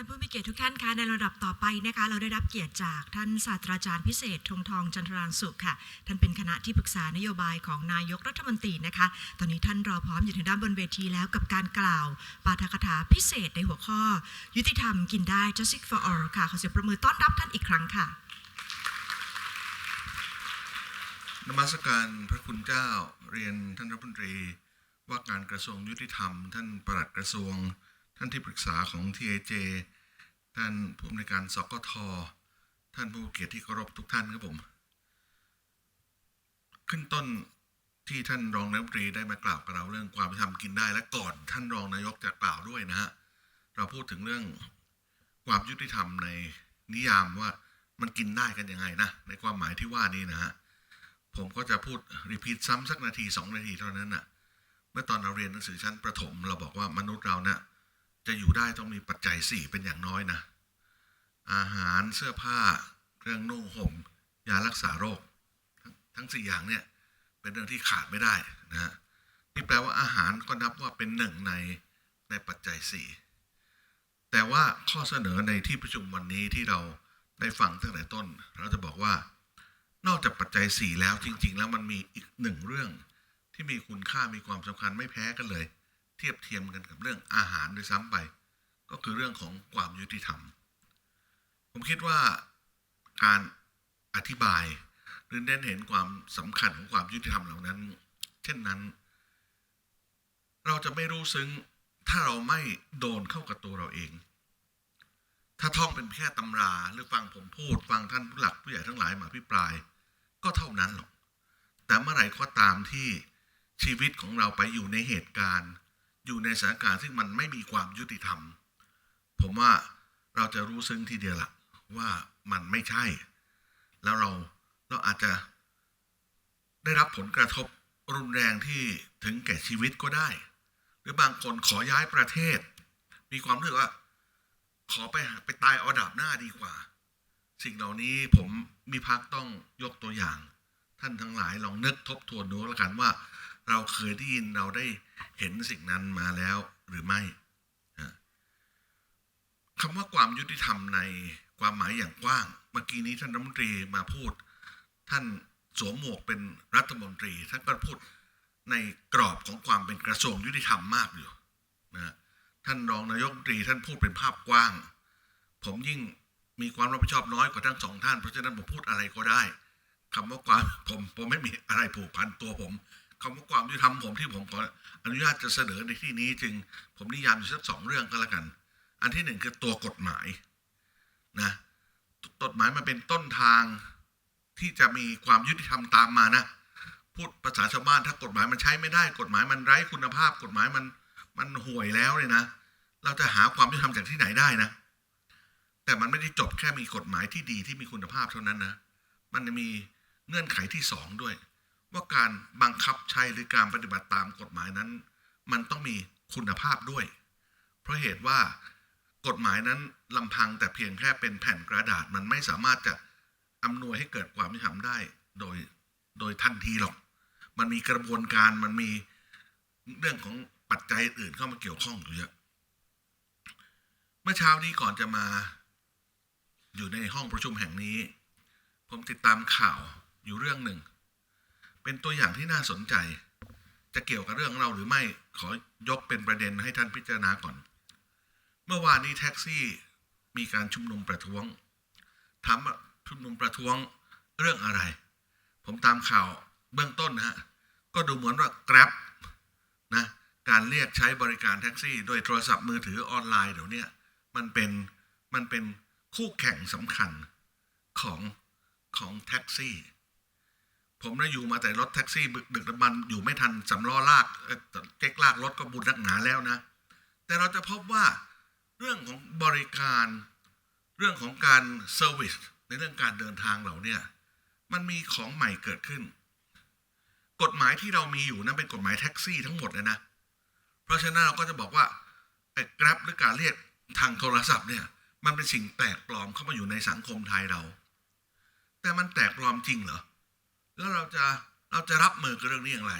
ท่านผู้มีเกียรติทุกท่านคะในระดับต่อไปนะคะเราได้รับเกียรติจากท่านศาสตราจารย์พิเศษธงทองจันทรางสุขค่ะ ท่านเป็นคณะที่ปรึกษานโยบายของนายกรัฐมนตรีนะคะ ตอนนี้ท่านรอพร้อมอยู่ทางด้านบนเวทีแล้วกับการกล่าว ปาฐกถาพิเศษในหัวข้อ ยุติธรรมกินได้ justice for all ค่ะ ขอเสียงประมือต้อนรับท่านอีกครั้งค่ะ นมัสการพระคุณเจ้าเรียนท่านรัฐมนตรี ว่าการกระทรวงยุติธรรม ท่านปลัดกระทรวง ท่านที่ปรึกษาของ TAJ ท่านผู้อำนวยการสกทท่านผู้เกียรติที่เคารพทุกท่านครับผม ขึ้นต้นที่ท่านรองนายกตรีได้มากล่าวกับเราเรื่องความยุติธรรมกินได้และก่อนท่านรองนายกจะกล่าวด้วยนะฮะเราพูดถึงเรื่องความยุติธรรมในนิยามว่ามันกินได้กันยังไงนะ ในความหมายที่ว่านี้นะฮะผมก็จะพูดรีพีทซ้ำสักนาทีสองนาทีเท่านั้นน่ะเมื่อตอนเราเรียนหนังสือชั้นประถม เราบอกว่ามนุษย์เราเนี่ย จะอยู่ได้ต้องมีปัจจัยสี่เป็นอย่างน้อยนะ อาหารเสื้อผ้า เครื่องนุ่งห่ม ยารักษาโรคทั้งทั้งสี่อย่างเนี่ยเป็นเรื่องที่ขาดไม่ได้นะฮะนี่แปลว่าอาหารก็นับว่าเป็นหนึ่งในในปัจจัยสี่แต่ว่าข้อเสนอในที่ประชุมวันนี้ที่เราได้ฟังตั้งแต่ต้น เราจะบอกว่านอกจากปัจจัยสี่แล้วจริง ๆ แล้วมันมีอีกหนึ่งเรื่องที่มีคุณค่ามีความสำคัญไม่แพ้กันเลย เทียบเทียมกันกับเรื่องอาหารด้วยซ้ำไป ก็คือเรื่องของความยุติธรรม ผมคิดว่าการอธิบายหรือเน้นเห็นความสำคัญของความยุติธรรมเหล่านั้น เช่นนั้น เราจะไม่รู้ซึ้งถ้าเราไม่โดนเข้ากับตัวเราเอง ถ้าท่องเป็นแค่ตำราหรือฟังผมพูด ฟังท่านผู้หลักผู้ใหญ่ทั้งหลายมาพิปราย ก็เท่านั้นหรอก แต่เมื่อไหร่ก็ตามที่ชีวิตของเราไปอยู่ในเหตุการณ์ อยู่ในสถานการณ์ซึ่งมันไม่มีความยุติธรรม ผมว่าเราจะรู้ซึ้งทีเดียวละว่ามันไม่ใช่ แล้วเราเราอาจจะได้รับผลกระทบรุนแรงที่ถึงแก่ชีวิตก็ได้ หรือบางคนขอย้ายประเทศ มีความรู้สึกว่า ขอไปหาไปตายเอาดาบหน้าดีกว่า สิ่งเหล่านี้ผมมีพักต้องยกตัวอย่าง ท่านทั้งหลายลองนึกทบทวนดูแล้วกันว่า เราเคยได้ยินเราได้เห็นสิ่งนั้นมาแล้วหรือไม่คำว่าความยุติธรรมในความหมายอย่างกว้าง เมื่อกี้นี้ท่านรัฐมนตรีมาพูด ท่านสวมหมวกเป็นรัฐมนตรี ท่านก็พูดในกรอบของความเป็นกระทรวงยุติธรรมมากอยู่นะท่านรองนายกรัฐมนตรีท่านพูดเป็นภาพกว้าง ผมยิ่งมีความรับผิดชอบน้อยกว่าทั้งสองท่าน เพราะฉะนั้นผมพูดอะไรก็ได้คำว่าความผมผมไม่มีอะไรผูกพันตัวผม คำว่าความยุติธรรมผมที่ผมขออนุญาตจะเสนอในที่นี้จึงผมนิยามอยู่สักสองเรื่องก็แล้วกัน อันที่หนึ่งคือตัวกฎหมายนะกฎหมายมันเป็นต้นทางที่จะมีความยุติธรรมตามมานะ พูดภาษาชาวบ้านถ้ากฎหมายมันใช้ไม่ได้ กฎหมายมันไร้คุณภาพ กฎหมายมันมันห่วยแล้วเลยนะ เราจะหาความยุติธรรมจากที่ไหนได้นะ แต่มันไม่ได้จบแค่มีกฎหมายที่ดีที่มีคุณภาพเท่านั้นนะ มันจะมีเงื่อนไขที่สองด้วย ว่าการบังคับใช้หรือการปฏิบัติตามกฎหมายนั้น มันต้องมีคุณภาพด้วย เพราะเหตุว่ากฎหมายนั้นลำพังแต่เพียงแค่เป็นแผ่นกระดาษมันไม่สามารถจะอำนวยให้เกิดความยุติธรรมได้โดยโดยทันทีหรอก มันมีกระบวนการมันมีเรื่องของปัจจัยอื่นเข้ามาเกี่ยวข้องอยู่เยอะ เมื่อเช้านี้ก่อนจะมาอยู่ในห้องประชุมแห่งนี้ ผมติดตามข่าวอยู่เรื่องหนึ่ง เป็นตัวอย่างที่น่าสนใจ จะเกี่ยวกับเรื่องเราหรือไม่ขอยกเป็นประเด็นให้ท่านพิจารณาก่อน เมื่อวานนี้แท็กซี่มีการชุมนุมประท้วงถามว่าชุมนุมประท้วงเรื่องอะไร ผมตามข่าวเบื้องต้นนะฮะก็ดูเหมือนว่า Grab นะการเรียกใช้บริการแท็กซี่ โดยโทรศัพท์มือถือออนไลน์เดี๋ยวนี้มันเป็นมันเป็นคู่แข่งสำคัญของของแท็กซี่ ผมได้อยู่มาแต่รถแท็กซี่บึกดึกดำบรรอยู่ไม่ทันสำล้อลากเอ่อเก๊กลากรถก็บุญนักหนาแล้วนะ แต่เราจะพบว่าเรื่องของบริการ เรื่องของการเซอร์วิสในเรื่องการเดินทางเหล่าเนี้ยมันมีของใหม่เกิดขึ้น กฎหมายที่เรามีอยู่นั้นเป็นกฎหมายแท็กซี่ทั้งหมดเลยนะ เพราะฉะนั้นเราก็จะบอกว่าไอ้กราฟหรือการเรียกทางโทรศัพท์เนี่ยมันเป็นสิ่งแปลกปลอมเข้ามาอยู่ในสังคมไทยเรา แต่มันแปลกปลอมจริงเหรอ แล้วเราจะเราจะรับมือกับเรื่องนี้อย่างไร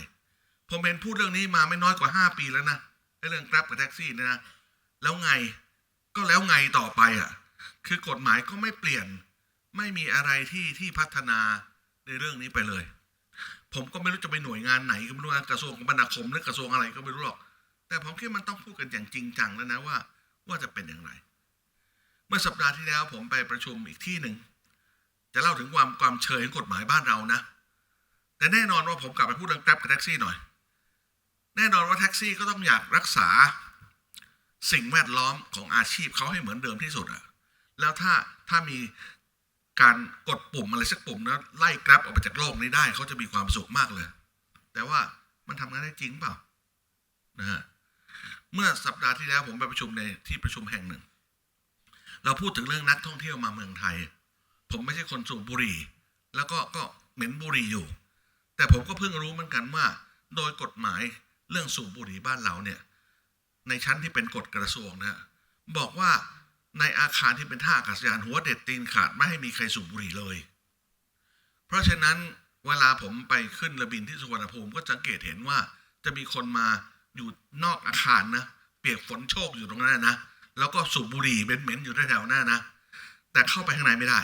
ผมเป็นพูดเรื่องนี้มาไม่น้อยกว่าห้าปีแล้วนะเรื่องกราฟกับแท็กซี่เนี่ยนะ แล้วไงก็แล้วไงต่อไปอะ คือกฎหมายก็ไม่เปลี่ยน ไม่มีอะไรที่ที่พัฒนาในเรื่องนี้ไปเลย ผมก็ไม่รู้จะไปหน่วยงานไหนก็ไม่รู้นกระทรวงคมนาคมหรือกระทรวงอะไรก็ไม่รู้หรอก แต่ผมคิดมันต้องพูดกันอย่างจริงจังแล้วนะว่า ว่าจะเป็นอย่างไร เมื่อสัปดาห์ที่แล้วผมไปประชุมอีกที่หนึ่งจะเล่าถึงความความเชยของกฎหมายบ้านเรานะ แต่แน่นอนว่าผมกลับไปพูดเรื่องแกร็บกับแท็กซี่หน่อย แน่นอนว่าแท็กซี่ก็ต้องอยากรักษาสิ่งแวดล้อมของอาชีพเขาให้เหมือนเดิมที่สุดอะแล้วถ้าถ้ามีการกดปุ่มอะไรสักปุ่มแล้วไล่กร็บออกไปจากโลกนี้ได้เขาจะมีความสุขมากเลย แต่ว่ามันทำงานได้จริงเปล่านะฮะเมื่อสัปดาห์ที่แล้วผมไปประชุมในที่ประชุมแห่งหนึ่ง เราพูดถึงเรื่องนักท่องเที่ยวมาเมืองไทย ผมไม่ใช่คนสูบบุหรี่ แล้วก็ก็เหม็นบุหรี่อยู่ แต่ผมก็เพิ่งรู้เหมือนกันว่า โดยกฎหมายเรื่องสูบบุหรี่บ้านเราเนี่ยในชั้นที่เป็นกฎกระทรวงนะบอกว่าในอาคารที่เป็นท่าอากาศยานหัวเด็ดตีนขาดไม่ให้มีใครสูบบุหรี่เลย เพราะฉะนั้นเวลาผมไปขึ้นระบินที่สุวรรณภูมิก็สังเกตเห็นว่าจะมีคนมาอยู่นอกอาคารนะเปียกฝนโชกอยู่ตรงนั้นนะแล้วก็สูบบุหรี่เหม็นๆอยู่แถวๆหน้านะ แต่เข้าไปข้างในไม่ได้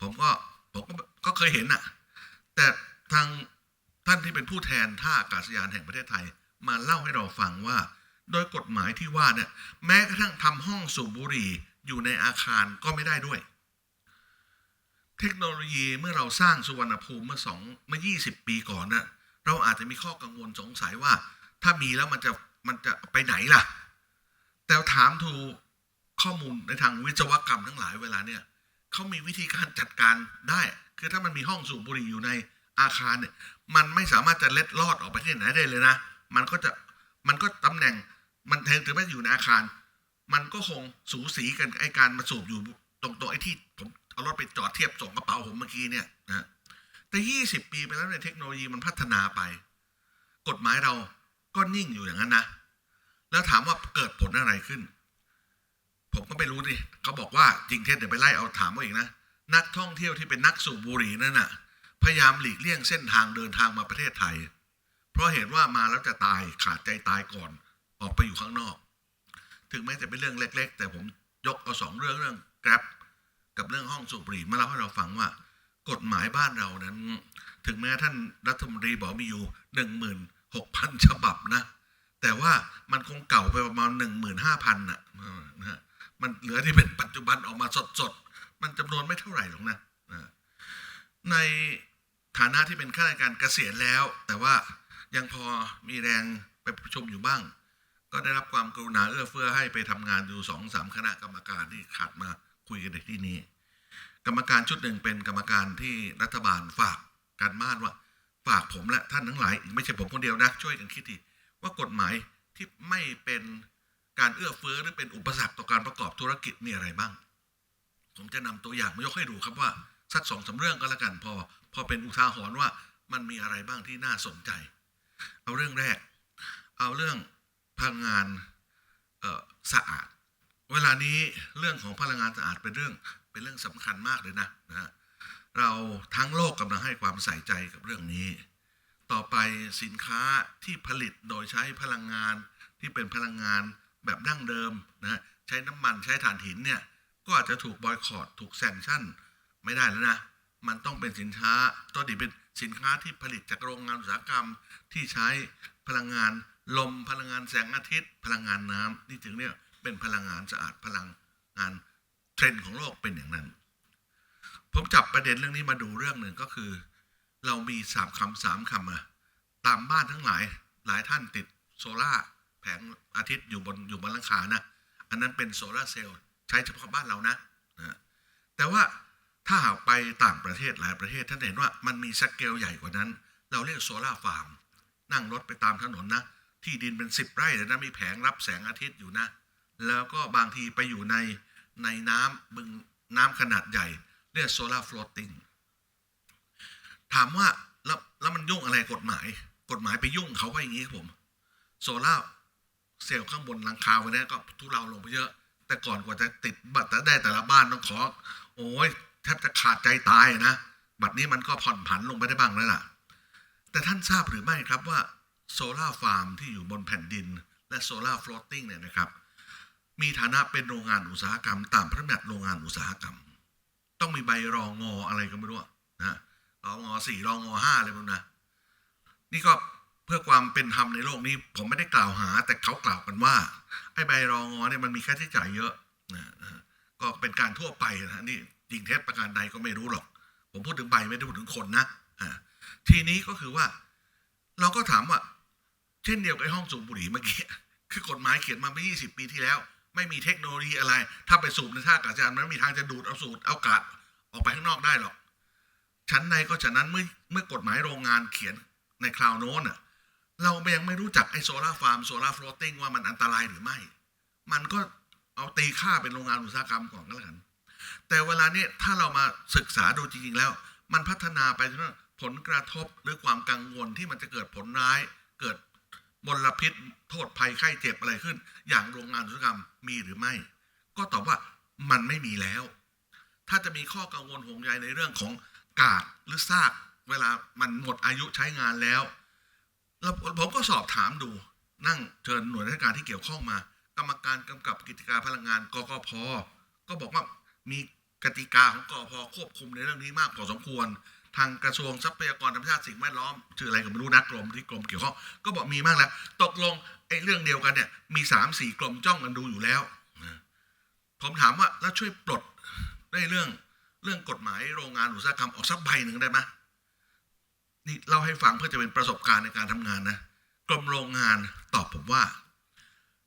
ผมก็ผมก็ก็เคยเห็นน่ะแต่ทาง ท่านที่เป็นผู้แทนท่าอากาศยานแห่งประเทศไทย มาเล่าให้เราฟังว่า โดยกฎหมายที่ว่าเนี่ยแม้กระทั่งทำห้องสูบบุหรี่อยู่ในอาคารก็ไม่ได้ด้วย เทคโนโลยีเมื่อเราสร้างสุวรรณภูมิเมื่อสองเมื่อยี่สิบปีก่อนน่ะเราอาจจะมีข้อกังวลสงสัยว่า ถ้ามีแล้วมันจะมันจะไปไหนล่ะ แต่ถามทูข้อมูลในทางวิศวกรรมทั้งหลายเวลาเนี่ยเขามีวิธีการจัดการได้ คือถ้ามันมีห้องสูบบุหรี่อยู่ใน อาคารเนี่ยมันไม่สามารถจะเล็ดลอดออกไปที่ไหนได้เลยนะ มันก็จะมันก็ตำแหน่งมันแทนถึงแม้อยู่ในอาคาร มันก็คงสูสีกันไอการมาสูบอยู่ตรงตัวไอ้ที่ผมเอารถไปจอดเทียบส่งกระเป๋าผมเมื่อกี้เนี่ยนะแต่ยี่สิบปีไปแล้วในยเทคโนโลยีมันพัฒนาไป กฎหมายเราก็นิ่งอยู่อย่างนั้นนะ แล้วถามว่าเกิดผลอะไรขึ้น ผมก็ไม่รู้ดิเขาบอกว่าจริงเท็จเดี๋ยวไปไล่เอาถามว่าอีกนะนักท่องเที่ยวที่เป็นนักสูบบุหรี่นั่นน่ะ พยายามหลีกเลี่ยงเส้นทางเดินทางมาประเทศไทย เพราะเห็นว่ามาแล้วจะตายขาดใจตายก่อนออกไปอยู่ข้างนอก ถึงแม้จะเป็นเรื่องเล็ก ๆ แต่ผมยกเอาสองเรื่องเรื่อง Grab กับเรื่องห้องสูบบุหรี่มาเล่าให้เราฟังว่ากฎหมายบ้านเรานั้น ถึงแม้ท่านรัฐมนตรีบอกมีอยู่หนึ่งหมื่นหกพันฉบับนะ แต่ว่ามันคงเก่าไปประมาณหนึ่งหมื่นห้าพันน่ะนะมันเหลือที่เป็นปัจจุบันออกมาสดๆ มันจำนวนไม่เท่าไหร่หรอกนะ ใน ฐานะที่เป็นข้าราชการเกษียณแล้ว แต่ว่ายังพอมีแรงไปประชุมอยู่บ้าง ก็ได้รับความกรุณาเอื้อเฟื้อให้ไปทำงานอยู่สองสามคณะกรรมการที่ขาดมาคุยกันในที่นี้ กรรมการชุดหนึ่งเป็นกรรมการที่รัฐบาลฝากการบ้านว่าฝากผมและท่านทั้งหลายไม่ใช่ผมคนเดียวนะช่วยกันคิดทีว่ากฎหมายที่ไม่เป็นการเอื้อเฟื้อหรือเป็นอุปสรรคต่อการประกอบธุรกิจมีอะไรบ้าง ผมจะนำตัวอย่างมายกให้ดูครับว่าสักสองสาเรื่องก็แล้วกันพอ พอเป็นอุทาหรณ์ว่ามันมีอะไรบ้างที่น่าสนใจ เอาเรื่องแรก เอาเรื่องพลังงานสะอาด เวลานี้เรื่องของพลังงานสะอาดเป็นเรื่องเป็นเรื่องสำคัญมากเลยนะนะ เราทั้งโลกกำลังให้ความใส่ใจกับเรื่องนี้ ต่อไปสินค้าที่ผลิตโดยใช้พลังงานที่เป็นพลังงานแบบดั้งเดิมนะใช้น้ำมันใช้ถ่านหินเนี่ยก็อาจจะถูกบอยคอรดถูกแซงชั่นไม่ได้แล้วนะ มันต้องเป็นสินค้าตัวดีเป็นสินค้าที่ผลิตจากโรงงานอุตสาหกรรมที่ใช้พลังงานลมพลังงานแสงอาทิตย์ พลังงานน้ำนี่ถึงเนี่ยเป็นพลังงานสะอาดพลังงานเทรนด์ของโลกเป็นอย่างนั้น ผมจับประเด็นเรื่องนี้มาดูเรื่องหนึ่งก็คือ เรามีสามคำสามคำอะตามบ้านทั้งหลายหลายท่านติดโซล่าแผงอาทิตย์อยู่บนอยู่บนหลังคานะ อันนั้นเป็นโซลาเซลล์ใช้เฉพาะบ้านเรานะนะแต่ว่า ถ้าหากไปต่างประเทศหลายประเทศท่านเห็นว่ามันมีสเกลใหญ่กว่านั้น เราเรียกโซลาร์ฟาร์ม นั่งรถไปตามถนนนะ ที่ดินเป็นสิบไร่เลยนะมีแผงรับแสงอาทิตย์อยู่นะ แล้วก็บางทีไปอยู่ในในน้ำบึงน้ำขนาดใหญ่ เรียกโซลาร์ฟลอตติ้งถามว่าแล้วแล้วมันยุ่งอะไรกฎหมาย กฎหมายไปยุ่งเขาว่าอย่างนี้ครับผมโซลาร์เซลล์ข้างบนหลังคาวันนี้ก็ทุเราลงไปเยอะ แต่ก่อนกว่าจะติดบัตรได้แต่ละบ้านต้องขอ โอ้ย ทบจะขาดใจตายนะ บัตรนี้มันก็ผ่อนผันลงไปได้บ้างแล้วล่ะ แต่ท่านทราบหรือไม่ครับว่าโซลาร์ฟาร์มที่อยู่บนแผ่นดิน และโซลาร์ฟลอตติ้งเนี่ยนะครับ มีฐานะเป็นโรงงานอุตสาหกรรม ตามพระราชบัญญัติโรงงานอุตสาหกรรม ต้องมีใบรองงออะไรก็ไม่รู้นะรองงอสี่รองงอห้าอะไรพวกนั้นนะนี่ก็เพื่อความเป็นธรรมในโลกนี้ ผมไม่ได้กล่าวหา แต่เขากล่าวกันว่าไอ้ใบรองงอเนี่ยมันมีค่าใช้จ่ายเยอะนะก็เป็นการทั่วไปนะนี่ จริงเท็จประการใดก็ไม่รู้หรอก ผมพูดถึงใบไม่ได้พูดถึงคนนะทีนี้ก็คือว่า เราก็ถามว่า เช่นเดียวกับห้องสูบบุหรี่เมื่อกี้คือกฎหมายเขียนมาเมื่อ20 ปีที่แล้ว ไม่มีเทคโนโลยีอะไร ถ้าไปสูบในท่าอากาศยานมันไม่มีทางจะดูดเอาสูดเอากาศออกไปข้างนอกได้หรอกชั้นใดก็ฉะนั้นเมื่อเมื่อกฎหมายโรงงานเขียนในคราวโน้นน่ะเรายังไม่รู้จักไอโซลาฟาร์มโซลาฟลอตติ้งว่ามันอันตรายหรือไม่ มันก็เอาตีค่าเป็นโรงงานอุตสาหกรรมก่อนก็แล้วกัน แต่เวลาเนี้ยถ้าเรามาศึกษาดูจริงๆแล้ว มันพัฒนาไปจนผลกระทบหรือความกังวลที่มันจะเกิดผลร้าย เกิดมลพิษ โทษภัยไข้เจ็บอะไรขึ้น อย่างโรงงานอุตสาหกรรมมีหรือไม่ ก็ตอบว่ามันไม่มีแล้ว ถ้าจะมีข้อกังวลห่วงใยในเรื่องของกาดหรือซาก เวลามันหมดอายุใช้งานแล้วแล้วผมก็สอบถามดู นั่งเชิญหน่วยราชการที่เกี่ยวข้องมา กรรมการกำกับกิจการพลังงานกกพก็บอกว่ามี กติกาของกกพควบคุมในเรื่องนี้มากพอสมควร ทางกระทรวงทรัพยากรธรรมชาติสิ่งแวดล้อมชื่ออะไรก็ไม่รู้นะกรมที่กรมเกี่ยวข้องก็บอกมีมากแล้ว ตกลงไอ้เรื่องเดียวกันเนี่ยมีสามสี่กรมจ้องกันดูอยู่แล้วผมถามว่าแล้วช่วยปลดได้เรื่องเรื่องกฎหมายโรงงานอุตสาหกรรมออกสักใบหนึ่งได้ไหมนี่เล่าให้ฟังเพื่อจะเป็นประสบการณ์ในการทำงานนะกรมโรงงานตอบผมว่า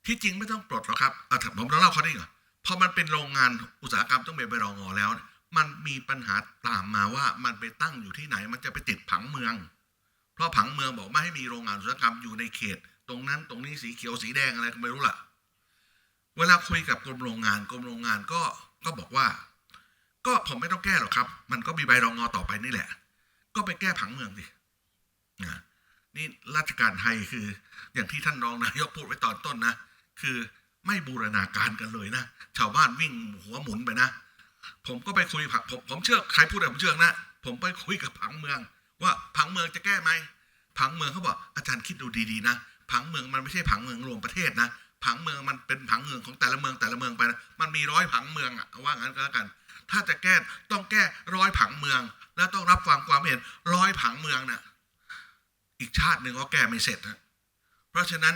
ที่จริงไม่ต้องปลดหรอกครับเอาผมต้องเล่าเขาได้ก่อ พอมันเป็นโรงงานอุตสาหกรรมต้องเป็นใบรองงอแล้ว มันมีปัญหาตามมาว่ามันไปตั้งอยู่ที่ไหน มันจะไปติดผังเมือง เพราะผังเมืองบอกไม่ให้มีโรงงานอุตสาหกรรมอยู่ในเขต ตรงนั้นตรงนี้สีเขียวสีแดงอะไรก็ไม่รู้ล่ะ เวลาคุยกับกรมโรงงานกรมโรงงานก็ก็บอกว่า ก็ผมไม่ต้องแก้หรอกครับ มันก็มีใบรองงอต่อไปนี่แหละ ก็ไปแก้ผังเมืองดินะนี่ราชการไทยคือ อย่างที่ท่านรองนายกพูดไว้ตอนต้นนะ คือ ไม่บูรณาการกันเลยนะชาวบ้านวิ่งหัวหมุนไปนะ ผมก็ไปคุยผักผมผมเชื่อใครพูดอะไรผมเชื่อนะ ผมไปคุยกับผังเมือง ว่าผังเมืองจะแก้ไหมผังเมืองเขาบอกอาจารย์คิดดูดีๆนะผังเมืองมันไม่ใช่ผังเมืองรวมประเทศนะผังเมืองมันเป็นผังเมืองของแต่ละเมืองแต่ละเมืองไปนะมันมีร้อยผังเมืองอะว่างั้นก็แล้วกัน ถ้าจะแก้ต้องแก้ร้อยผังเมือง แล้วต้องรับฟังความเห็นร้อยผังเมืองน่ะอีกชาติหนึ่งก็แก้ไม่เสร็จนะเพราะฉะนั้น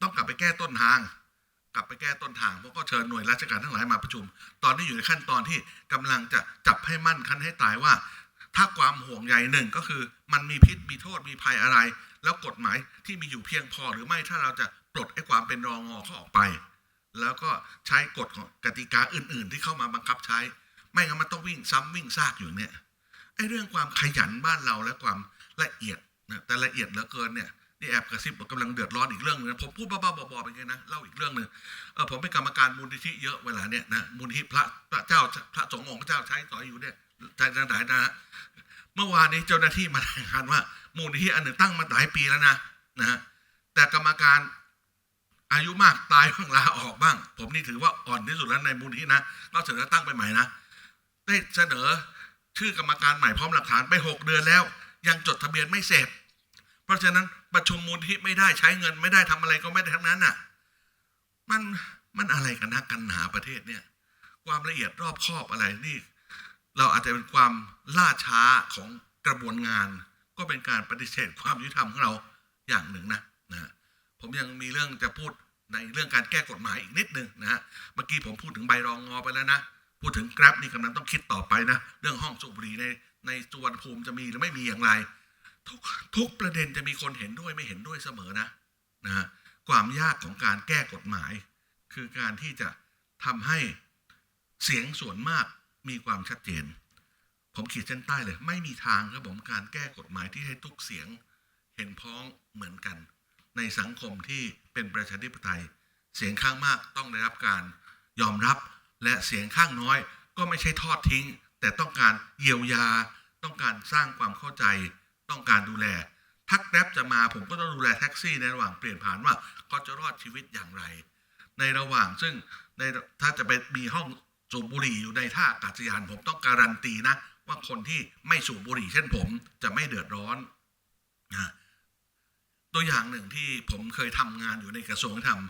ต้องกลับไปแก้ต้นทาง ลับไปแก้ต้นทางเพราะก็เชิญหน่วยราชการทั้งหลายมาประชุม ตอนนี้อยู่ในขั้นตอนที่กำลังจะจับให้มั่นคันให้ตายว่า ถ้าความห่วงใยหนึ่งก็คือมันมีพิษมีโทษมีภัยอะไร แล้วกฎหมายที่มีอยู่เพียงพอหรือไม่ถ้าเราจะปลดไอ้ความเป็นรองงอเขาออกไป แล้วก็ใช้กฎของกติกาอื่น ๆ ที่เข้ามาบังคับใช้ ไม่งั้นมันต้องวิ่งซ้ำวิ่งซากอยู่เนี่ยไอ้เรื่องความขยันบ้านเราและความละเอียดนะแต่ละเอียดเหลือเกินเนี่ย นี่แอบกระซิบบอกกำลังเดือดร้อนอีกเรื่องหนึงผมพูดบ้าๆบอๆไปไงนะเล่าอีกเรื่องหนึ่งเออผมเป็นกรรมการมูลนิธิเยอะเวลาเนี่ยนะมูลนิธิพระพระเจ้าพระสงฆ์องค์เจ้าใช้สอยอยู่เนี่ยใจจังไหนนะฮะเมื่อวานนี้เจ้าหน้าที่มารายงานว่า มูลนิธิอันหนึ่งตั้งมาหลายปีแล้วนะนะฮะแต่กรรมการอายุมากตายบ้างลาออกบ้าง ผมนี่ถือว่าอ่อนที่สุดแล้วในมูลนิธินะเราเสนอตั้งไปใหม่นะได้เสนอชื่อกรรมการใหม่พร้อมหลักฐานไปหกเดือนแล้ว ยังจดทะเบียนไม่เสร็จ เพราะฉะนั้นประชุมมูลที่ไม่ได้ใช้เงินไม่ได้ทำอะไรก็ไม่ได้ทั้งนั้นน่ะ มันมันอะไรกันนะกันหาประเทศเนี่ย ความละเอียดรอบคอบอะไรนี่ เราอาจจะเป็นความล่าช้าของกระบวนงาน ก็เป็นการปฏิเสธความยุติธรรมของเราอย่างหนึ่งนะนะผมยังมีเรื่องจะพูดในเรื่องการแก้กฎหมายอีกนิดนึงนะฮะเมื่อกี้ผมพูดถึงใบรองงอไปแล้วนะพูดถึง Grab นี่กำลังต้องคิดต่อไปนะ เรื่องห้องสูบบุหรี่ในในสวนภูมิจะมีหรือไม่มีอย่างไร ทุกทุกประเด็นจะมีคนเห็นด้วยไม่เห็นด้วยเสมอนะนะฮะความยากของการแก้กฎหมาย คือการที่จะทำให้เสียงส่วนมากมีความชัดเจน ผมขีดเส้นใต้เลย ไม่มีทางครับผมการแก้กฎหมายที่ให้ทุกเสียงเห็นพ้องเหมือนกัน ในสังคมที่เป็นประชาธิปไตย เสียงข้างมากต้องได้รับการยอมรับและเสียงข้างน้อยก็ไม่ใช่ทอดทิ้ง แต่ต้องการเยียวยา ต้องการสร้างความเข้าใจ ต้องการดูแล ถ้าแกร็บจะมาผมก็ต้องดูแลแท็กซี่ในระหว่างเปลี่ยนผ่านว่าเขาจะรอดชีวิตอย่างไร ในระหว่างซึ่งในถ้าจะไปมีห้องสูบบุหรี่อยู่ในท่าอากาศยานผมต้องการันตีนะ ว่าคนที่ไม่สูบบุหรี่เช่นผมจะไม่เดือดร้อนนะตัวอย่างหนึ่งที่ผมเคยทำงานอยู่ในกระทรวงธรรม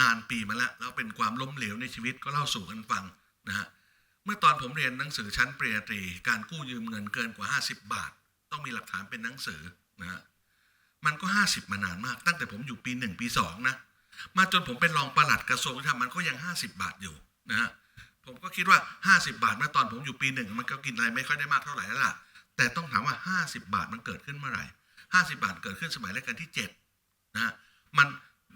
นานปีมาแล้วแล้วเป็นความล้มเหลวในชีวิตก็เล่าสู่กันฟังนะฮะเมื่อตอนผมเรียนหนังสือชั้นปริญญาตรีการกู้ยืมเงินเกินกว่า 50 บาท ต้องมีหลักฐานเป็นหนังสือนะฮะมันก็ 50 มานานมาก ตั้งแต่ผมอยู่ปีหนึ่งปีสองนะ มาจนผมเป็นรองปลัดกระทรวงยุติธรรมมันก็ยัง 50 บาทอยู่นะฮะผมก็คิดว่า 50 บาทเมื่อตอนผมอยู่ปีหนึ่งมันก็กินอะไรไม่ค่อยได้มากเท่าไหร่แล้วล่ะ แต่ต้องถามว่า 50 บาทมันเกิดขึ้นเมื่อไหร่ 50 บาทเกิดขึ้นสมัยรัชกาลที่7นะฮะมัน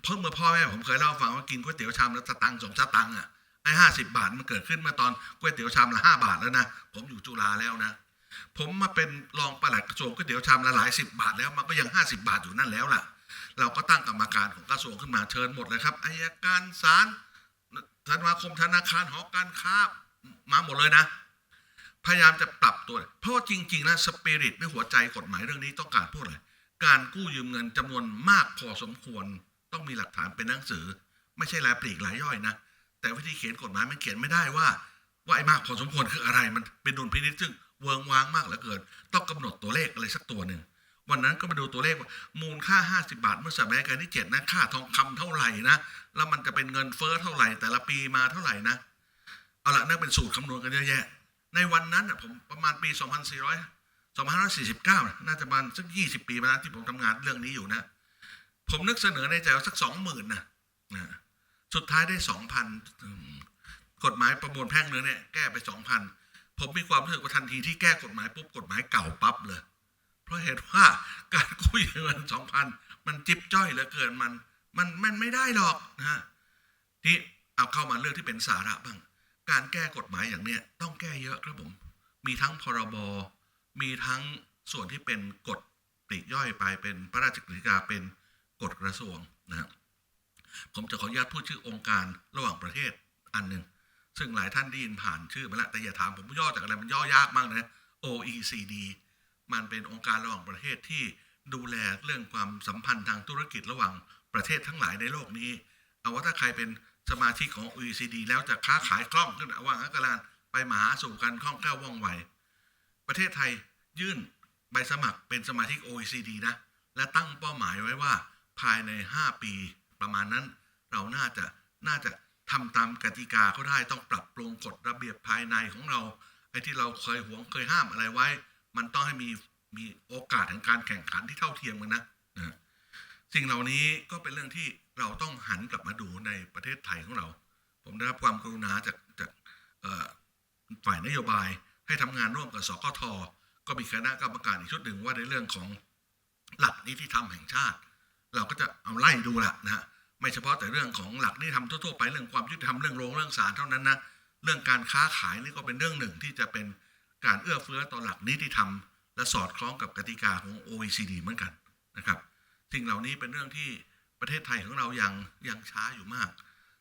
เพิ่งเมื่อพ่อแม่ผมเคยเล่าฟังว่ากินก๋วยเตี๋ยวชามละสตังค์สองสตังค์อะไอ้ห้าสิบาทมันเกิดขึ้นเมื่อตอนก๋วยเตี๋ยวชามละห้าบาทแล้วนะ ผมอยู่จุฬาแล้วนะ ผมมาเป็นรองปลัดกระทรวงก๋วยเตี๋ยวชามละหลายสิบบาทแล้วมันก็ยังห้าสิบาทอยู่นั่นแล้วล่ะ เราก็ตั้งกรรมการของกระทรวงขึ้นมาเชิญหมดเลยครับอายการศาลธนาคมธนาคารหอการค้ามาหมดเลยนะ พยายามจะปรับตัว เพราะจริงๆแล้วสปิริตหรือหัวใจกฎหมายเรื่องนี้ต้องการพูดอะไรการกู้ยืมเงินจำนวนมากพอสมควรต้องมีหลักฐานเป็นหนังสือ ไม่ใช่รายปลีกรายย่อยนะแต่วิธีเขียนกฎหมายมันเขียนไม่ได้ว่า ว่าไอ้มากพอสมควรคืออะไรมันเป็นดุลพินิจซึ่ง เวิงวางมากเหลือเกิน ต้องกำหนดตัวเลขอะไรสักตัวหนึ่งวันนั้นก็มาดูตัวเลขว่ามูลค่า 50 บาท เมื่อสมัยรัชกาลที่เจ็ดนะค่าทองคำเท่าไหร่นะแล้วมันจะเป็นเงินเฟ้อเท่าไหร่ แต่ละปีมาเท่าไหร่นะเอาละนั่นเป็นสูตรคำนวณกันเยอะแยะ ในวันนั้นน่ะผมประมาณปี 2400 2549น่ะน่าจะประมาณสัก 20 ปีมาแล้วที่ผมทำงานเรื่องนี้อยู่นะ ผมนึกเสนอในใจว่าสัก 20,000นะนะสุดท้ายได้ 2,000กฎหมายประมวลแพ่งเนื้อเนี่ยแก้ไป 2,000 ผมมีความรู้สึกว่าทันทีที่แก้กฎหมายปุ๊บกฎหมายเก่าปั๊บเลย เพราะเหตุว่าการกู้ยืมเงิน2,000มันจิ๊บจ้อยเหลือเกินมัน มันมันไม่ได้หรอกนะฮะที่เอาเข้ามาเรื่องที่เป็นสาระบ้าง การแก้กฎหมายอย่างเนี้ยต้องแก้เยอะครับผม มีทั้งพรบมีทั้งส่วนที่เป็นกฎปลีกย่อยไปเป็นพระราชกฤษฎีกาเป็นกฎกระทรวงนะครับผมจะขออนุญาตพูดชื่อองค์การระหว่างประเทศอันหนึ่ง ซึ่งหลายท่านได้ยินผ่านชื่อมาแล้วแต่อย่าถามผมย่อจากอะไรมันย่อยากมากนะ OECD มันเป็นองค์การระหว่างประเทศที่ดูแลเรื่องความสัมพันธ์ทางธุรกิจระหว่างประเทศทั้งหลายในโลกนี้ เอาว่าถ้าใครเป็นสมาชิกของ OECD แล้วจะค้าขายคล่องขึ้นว่างักลานไปมาหาสู่กันคล่องแคล่วว่องไว ประเทศไทยยื่นใบสมัครเป็นสมาชิก OECD นะ และตั้งเป้าหมายไว้ว่าภายใน 5 ปีประมาณนั้น เราน่าจะน่าจะ ทำตามกติกาเขาได้ต้องปรับปรุงกฎระเบียบภายในของเราไอ้ที่เราเคยหวงเคยห้ามอะไรไว้ มันต้องให้มีมีโอกาสแห่งการแข่งขันที่เท่าเทียมกันนะนะสิ่งเหล่านี้ก็เป็นเรื่องที่เราต้องหันกลับมาดูในประเทศไทยของเรา ผมได้รับความกรุณาจากจากฝ่ายนโยบายให้ทำงานร่วมกับสกทก็มีคณะกรรมการอีกชุดหนึ่งว่าในเรื่องของหลักนิติธรรมแห่งชาติ เราก็จะเอาไล่ดูละนะฮะ ไม่เฉพาะแต่เรื่องของหลักนิติธรรมทั่วๆไปเรื่องความยุติธรรมเรื่องโรงเรื่องศาลเท่านั้นนะเรื่องการค้าขายนี่ก็เป็นเรื่องหนึ่งที่จะเป็นการเอื้อเฟื้อต่อหลักนิติธรรม และสอดคล้องกับกติกาของ OECD เหมือนกันนะครับสิ่งเหล่านี้เป็นเรื่องที่ประเทศไทยของเรายังยังช้าอยู่มาก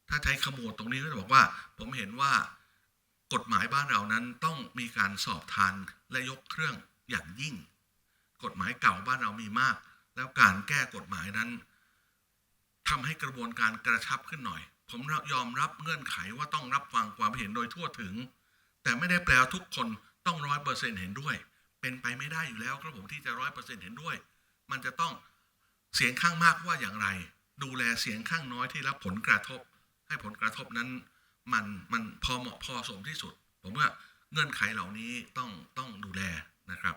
ถ้าใช้ขโมดตรงนี้ก็จะบอกว่า ผมเห็นว่ากฎหมายบ้านเรานั้นต้องมีการสอบทานและยกเครื่องอย่างยิ่ง กฎหมายเก่าบ้านเรามีมาก แล้วการแก้กฎหมายนั้น ทำให้กระบวนการกระชับขึ้นหน่อย ผมยอมรับเงื่อนไขว่าต้องรับฟังความเห็นโดยทั่วถึง แต่ไม่ได้แปลว่าทุกคนต้องร้อยเปอร์เซ็นเห็นด้วย เป็นไปไม่ได้อยู่แล้วครับผมที่จะร้อยเปอร์เซ็นเห็นด้วย มันจะต้องเสียงข้างมากว่าอย่างไร ดูแลเสียงข้างน้อยที่รับผลกระทบ ให้ผลกระทบนั้น มันมันพอเหมาะพอสมที่สุด ผมว่าเงื่อนไขเหล่านี้ต้องต้องดูแลนะครับ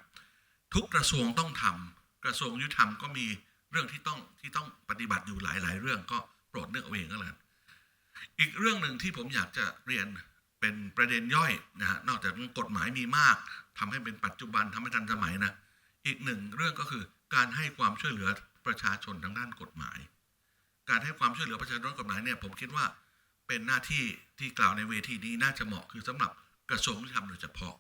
ทุกกระทรวงต้องทำกระทรวงยุติธรรมก็มี เรื่องที่ต้องที่ต้องปฏิบัติอยู่หลาย ๆ เรื่องก็โปรดเลือกเอาเองก็แล้วกันอีกเรื่องหนึ่งที่ผมอยากจะเรียนเป็นประเด็นย่อยนะฮะนอกจากกฎหมายมีมากทำให้เป็นปัจจุบันทำให้ทันสมัยนะอีกหนึ่งเรื่องก็คือการให้ความช่วยเหลือประชาชนทางด้านกฎหมาย การให้ความช่วยเหลือประชาชนกฎหมายเนี่ยผมคิดว่าเป็นหน้าที่ที่กล่าวในเวทีนี้น่าจะเหมาะคือสำหรับกระทรวงยุติธรรมโดยเฉพาะ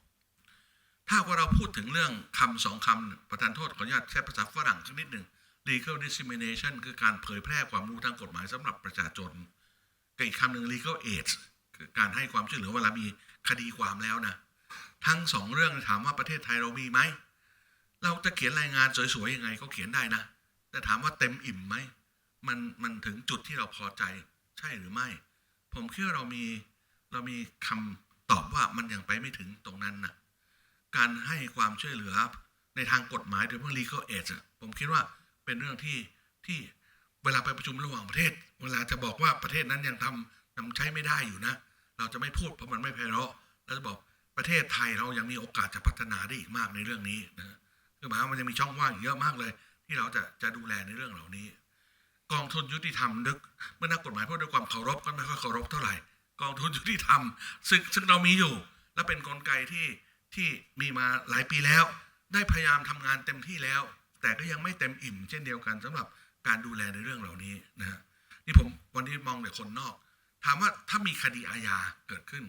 ถ้าว่าเราพูดถึงเรื่องคำสองคำประธานโทษขออนุญาตใช้ภาษาฝรั่งสักนิดหนึ่ง legal dissemination คือการเผยแพร่ความรู้ทางกฎหมายสำหรับประชาชนกับอีกคำหนึ่ง legal aid คือการให้ความช่วยเหลือเวลามีคดีความแล้วนะ ทั้งสองเรื่องถามว่าประเทศไทยเรามีไหม เราจะเขียนรายงานสวยๆยังไงก็เขียนได้นะ แต่ถามว่าเต็มอิ่มไหม มันมันถึงจุดที่เราพอใจใช่หรือไม่ ผมคิดว่าเรามีเรามีคำตอบว่ามันยังไปไม่ถึงตรงนั้นนะการให้ความช่วยเหลือในทางกฎหมายโดยเฉพาะ legal aid ผมคิดว่า เป็นเรื่องที่ที่เวลาไปประชุมระหว่างประเทศ เวลาจะบอกว่าประเทศนั้นยังทำนำใช้ไม่ได้อยู่นะ เราจะไม่พูดเพราะมันไม่ไพเราะเราจะบอกประเทศไทยเรายังมีโอกาสจะพัฒนาได้อีกมากในเรื่องนี้นะคือหมายความว่ามันจะมีช่องว่างเยอะมากเลย ที่เราจะจะดูแลในเรื่องเหล่านี้ กองทุนยุติธรรมนึกเมื่อนักกฎหมายพูดด้วยความเคารพก็ไม่ค่อยเคารพเท่าไหร่กองทุนยุติธรรมซึ่งซึ่งเรามีอยู่ และเป็นนกลไกที่ที่มีมาหลายปีแล้ว ได้พยายามทำงานเต็มที่แล้ว แต่ก็ยังไม่เต็มอิ่ม เช่นเดียวกันสำหรับการดูแลในเรื่องเหล่านี้นะฮะนี่ผมวันนี้มองแต่คนนอก ถามว่าถ้ามีคดีอาญาเกิดขึ้น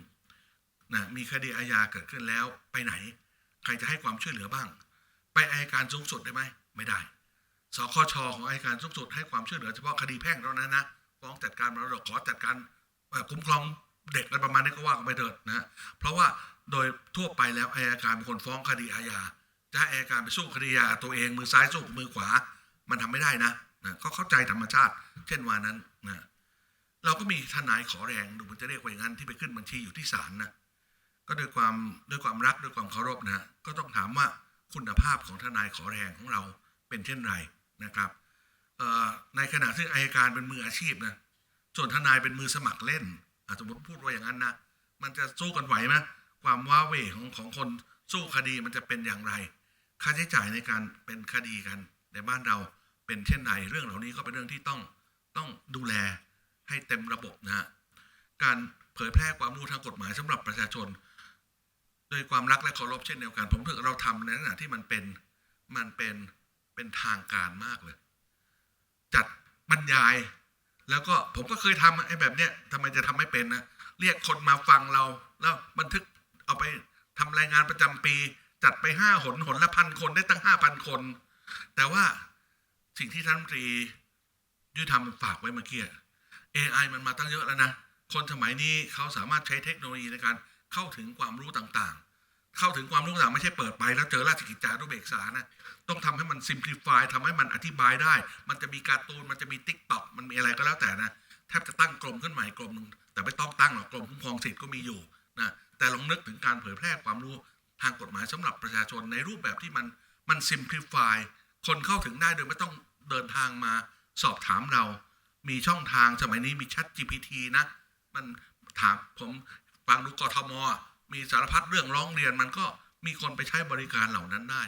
นะมีคดีอาญาเกิดขึ้นแล้วไปไหน ใครจะให้ความช่วยเหลือบ้าง ไปอายการสูงสุดได้ไหมไม่ได้สคชของอายการสูงสุดให้ความช่วยเหลือเฉพาะคดีแพ่งเท่านั้นนะฟ้องจัดการมรดกขอจัดการคุ้มครองเด็กอะไรประมาณนี้ก็ว่ากันไปเถิดนะเพราะว่าโดยทั่วไปแล้วอายการเป็นคนฟ้องคดีอาญา จะให้อายการไปสู้คดีอาตัวเองมือซ้ายสู้กับมือขวา มันทำไม่ได้นะนะก็เข้าใจธรรมชาติ เช่นวานั้นนะเราก็มีทนายขอแรงดูมันจะเรียกว่าอย่างนั้นที่ไปขึ้นบัญชีอยู่ที่ศาลนะก็ด้วยความด้วยความรักด้วยความเคารพนะฮะก็ต้องถามว่าคุณภาพของทนายขอแรงของเราเป็นเช่นไรนะครับในขณะที่อายการเป็นมืออาชีพนะส่วนทนายเป็นมือสมัครเล่นสมมติพูดว่าอย่างนั้นนะมันจะสู้กันไหวไหมความว้าเหวของของคนสู้คดีมันจะเป็นอย่างไร ค่าใช้จ่ายในการเป็นคดีกันในบ้านเราเป็นเช่นไรเรื่องเหล่านี้ก็เป็นเรื่องที่ต้องต้องดูแลให้เต็มระบบนะฮะการเผยแพร่ความรู้ทางกฎหมายสำหรับประชาชนโดยความรักและเคารพเช่นเดียวกันผมถือเราทำในขณะที่มันเป็นมันเป็นเป็นทางการมากเลย จัดบรรยาย แล้วก็ผมก็เคยทำไอ้แบบเนี้ยทำไมจะทำไม่เป็นนะเรียกคนมาฟังเราแล้วบันทึกเอาไปทำรายงานประจำปี จัดไปห้าหนหนละพันคนได้ตั้งห้าพันคน แต่ว่าสิ่งที่ท่านตรียุติธรรมฝากไว้เมื่อกี้ AI มันมาตั้งเยอะแล้วนะ คนสมัยนี้เขาสามารถใช้เทคโนโลยีในการเข้าถึงความรู้ต่างๆ เข้าถึงความรู้ต่างไม่ใช่เปิดไปแล้วเจอราชกิจจานุเบกษานะ ต้องทำให้มัน simplify ทำให้มันอธิบายได้ มันจะมีการ์ตูน มันจะมี t ิ k t o k มันมีอะไรก็แล้วแต่นะ แทบจะตั้งกรมขึ้นใหม่กรมหนึ่งแต่ไม่ต้องตั้งหรอกกรมคุ้มครองสิทธิ์ก็มีอยู่นะ แต่ลองนึกถึงการเผยแพร่ความรู้ ทางกฎหมายสำหรับประชาชนในรูปแบบที่มันมัน simplify คนเข้าถึงได้โดยไม่ต้องเดินทางมาสอบถามเรา มีช่องทางสมัยนี้มี Chat GPT นะ มันถามผมฟังดูกทม มีสารพัดเรื่องร้องเรียนมันก็มีคนไปใช้บริการเหล่านั้นได้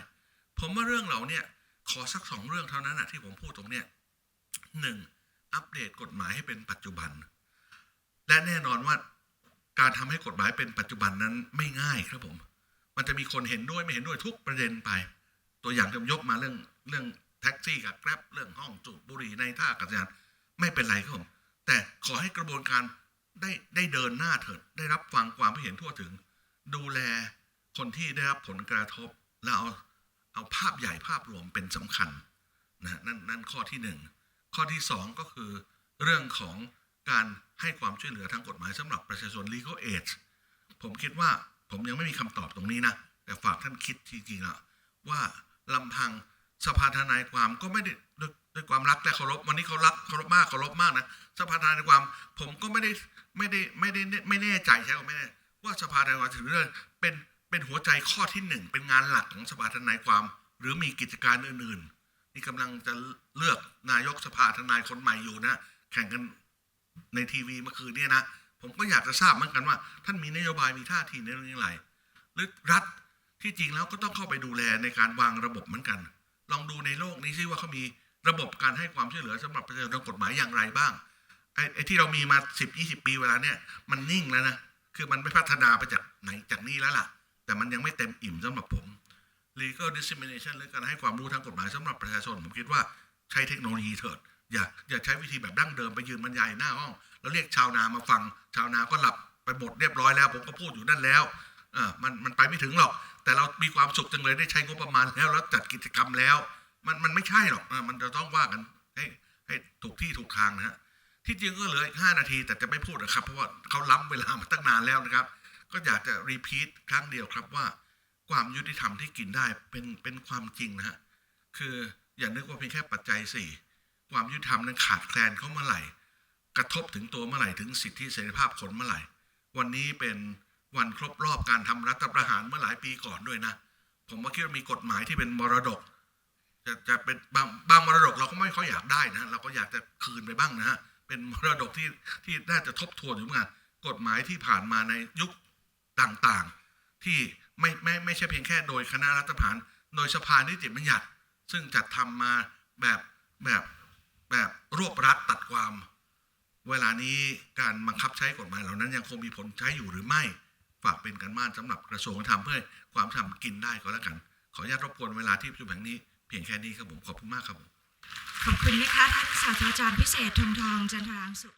ผมว่าเรื่องเหล่านี้ขอสักสองเรื่องเท่านั้นนะที่ผมพูดตรงเนี้ยหนึ่งอัปเดตกฎหมายให้เป็นปัจจุบัน และแน่นอนว่าการทำให้กฎหมายเป็นปัจจุบันนั้นไม่ง่ายครับผม มันจะมีคนเห็นด้วยไม่เห็นด้วยทุกประเด็นไป ตัวอย่างที่ผมยกมาเรื่องเรื่องแท็กซี่กับแกร็บเรื่องห้องจูบบุหรี่ในท่าอากาศยานไม่เป็นไรครับผมแต่ขอให้กระบวนการได้ได้เดินหน้าเถิดได้รับฟังความเห็นทั่วถึง ดูแลคนที่ได้รับผลกระทบแล้วเอาเอาภาพใหญ่ภาพรวมเป็นสำคัญนะนั่นนั่นข้อที่หนึ่งข้อที่สองก็คือ เรื่องของการให้ความช่วยเหลือทางกฎหมายสำหรับประชาชน legal aid ผมคิดว่า ผมยังไม่มีคำตอบตรงนี้นะ แต่ฝากท่านคิดจริงๆอะว่าลำพังสภาทนายความก็ไม่ได้ด้วยวยความรักและเคารพวันนี้เขารักเคารพมากเคารพมากนะสภาทนายความผมก็ไม่ได้ไม่ได้ไม่ได้ไม่แน่ใจใช่ไหมไม่แน่ว่าสภาทนายความถือเรื่องเป็นเป็นหัวใจข้อที่หนึ่งเป็นงานหลักของสภาทนายความ หรือมีกิจการอื่นๆนี่กำลังจะเลือกนายกสภาทนายคนใหม่อยู่นะ แข่งกันในทีวีเมื่อคืนเนี่ยนะ ผมก็อยากจะทราบเหมือนกันว่า ท่านมีนโยบายมีท่าทีในเรื่องอย่างไรหรือรัฐที่จริงแล้วก็ต้องเข้าไปดูแลในการวางระบบเหมือนกัน ลองดูในโลกนี้ซิว่าเขามีระบบการให้ความช่วยเหลือสำหรับประชาชนกฎหมายอย่างไรบ้างไอ้ไอที่เรามีมาสิบยี่สิบปีเวลาเนี่ยมันนิ่งแล้วนะคือมันไม่พัฒนาไปจากไหนจากนี้แล้วล่ะ แต่มันยังไม่เต็มอิ่มสำหรับผม legal dissemination หรือการให้ความรู้ทางกฎหมายสำหรับประชาชน ผมคิดว่าใช้เทคโนโลยีเถิด อย่าอย่าใช้วิธีแบบดั้งเดิมไปยืนบรรยายหน้าห้องแล้วเรียกชาวนามาฟัง ชาวนาก็หลับไปหมดเรียบร้อยแล้ว ผมก็พูดอยู่นั่นแล้วเออมันมันไปไม่ถึงหรอก แต่เรามีความสุขจังเลยได้ใช้งบประมาณแล้วแล้วจัดกิจกรรมแล้ว มันมันไม่ใช่หรอกมันจะต้องว่ากันให้ให้ถูกที่ถูกทางนะฮะที่จริงก็เหลืออีกห้านาที แต่จะไม่พูดนะครับ เพราะว่าเขาล้ำเวลามาตั้งนานแล้วนะครับ ก็อยากจะรีพีทครั้งเดียวครับว่า ความยุติธรรมที่กินได้เป็นเป็นความจริงนะฮะคืออย่านึกว่าเพียงแค่ปัจจัยสี่ ความยุติธรรมนั้นขาดแคลนเขาเมื่อไหร่ กระทบถึงตัวเมื่อไหร่ถึงสิทธิเสรีภาพคนเมื่อไหร่ วันนี้เป็นวันครบรอบการทำรัฐประหารเมื่อหลายปีก่อนด้วยนะ ผมว่าคิดว่ามีกฎหมายที่เป็นมรดก จะจะเป็นบางบางมรดกเราก็ไม่ค่อยอยากได้นะ เราก็อยากจะคืนไปบ้างนะฮะเป็นมรดกที่ที่น่าจะทบทวนอยู่เหมือนกันกฎหมายที่ผ่านมาในยุคต่างๆ ที่ไม่ไม่ไม่ใช่เพียงแค่โดยคณะรัฐประหาร โดยสภานิติบัญญัติ ซึ่งจัดทำมาแบบแบบ แบบรวบรัดตัดความ เวลานี้การบังคับใช้กฎหมายเหล่านั้นยังคงมีผลใช้อยู่หรือไม่ ฝากเป็นการบ้านสำหรับกระทรวงธรรมเพื่อความทำกินได้ก็แล้วกัน ขออนุญาตรบกวนเวลาที่ประชุมแห่งนี้เพียงแค่นี้ครับผมขอบคุณมากครับผมขอบคุณนะคะท่านศาสตราจารย์พิเศษธงทองจันทรางสุ